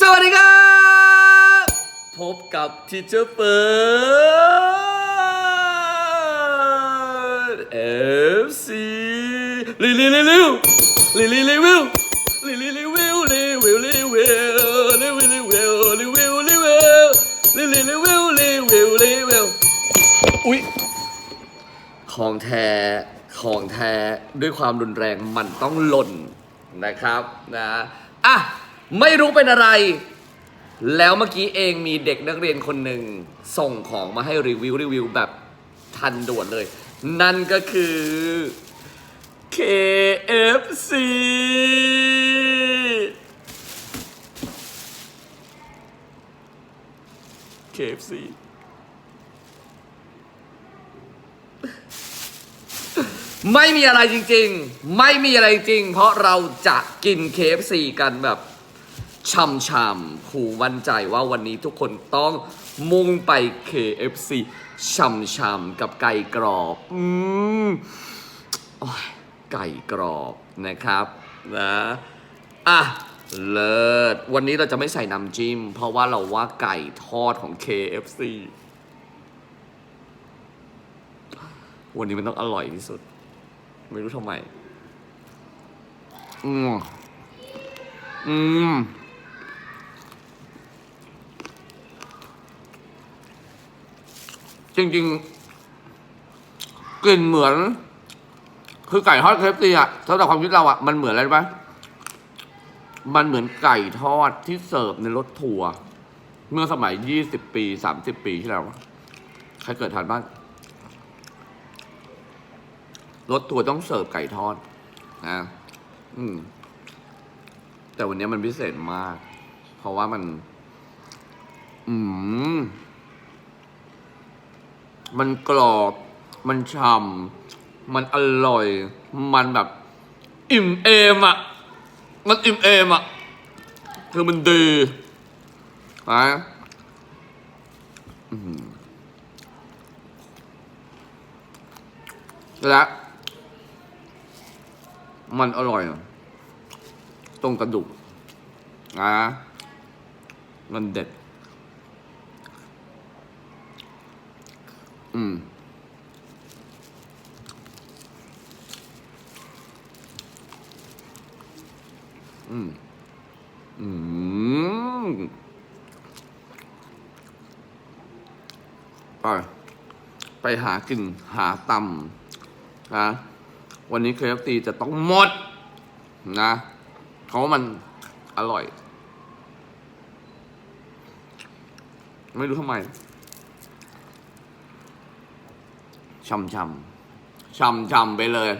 สวัสดีครับ พบกับทีเจอร์เปิด FC ลิลิลิลิวลิลิลิวิวลิลิลิวิวลิวิวลิวิวลิวิลิวิวลิวิวลิวิวลิลิลิวิวลิวิวลิวิวอุ๊ยของแท้ของแท้ด้วยความรุนแรงมันต้องหล่นนะครับนะอะ ไม่รู้เป็นอะไร แล้วเมื่อกี้เองมีเด็กนักเรียนคนหนึ่งส่งของมาให้รีวิวรีวิวแบบทันด่วนเลย นั่นก็คือ KFC KFC ไม่มีอะไรจริง ๆ ไม่มีอะไรจริง เพราะเราจะกิน KFC กันแบบ ช่ำๆผูมั่นใจว่าวันนี้ทุกคนต้องมุ่งไป KFC ช่ำๆกับไก่กรอบ อืมอไก่กรอบนะครับนะอะเลิศวันนี้เราจะไม่ใส่น้ำจิ้ม เพราะว่าเราว่าไก่ทอดของ KFC วันนี้มันต้องอร่อยที่สุด ไม่รู้ทำไม อืม อืม จริง ๆกลิ่นเหมือน คือไก่ทอดเคฟซีอะสำหรับความคิดเราอะมันเหมือนอะไรไหมมันเหมือนไก่ทอดที่เสิร์ฟในรถทัวร์เมื่อสมัยยี่สิบปีสามสิบปีที่แล้วใครเกิดทันบ้างรถทัวร์ต้องเสิร์ฟไก่ทอดนะอืม แต่วันนี้มันพิเศษมาก เพราะว่ามัน อืม มันกรอบ มันฉ่ำมันอร่อย มันแบบ อิ่มเอมอะ มันอิ่มเอมอะ คือมันดีนะอืมและ มันอร่อย ตรงกระดูกนะมันเด็ด อืม อืม อืมไปไปหากินหาตำนะวันนี้ KFC จะต้องหมด นะเพราะว่ามันอร่อย ไม่รู้ทำไม ช่ำช่ำช่ำช่ำไปเลย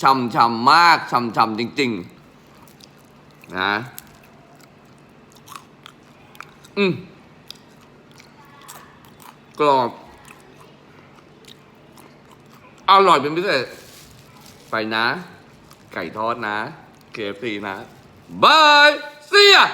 ช่ำช่ำมากช่ำช่ำจริง ๆ นะ อืมกรอบอร่อยเป็นพิเศษ ไปนะ ไก่ทอดนะ KFC นะ บาย see ya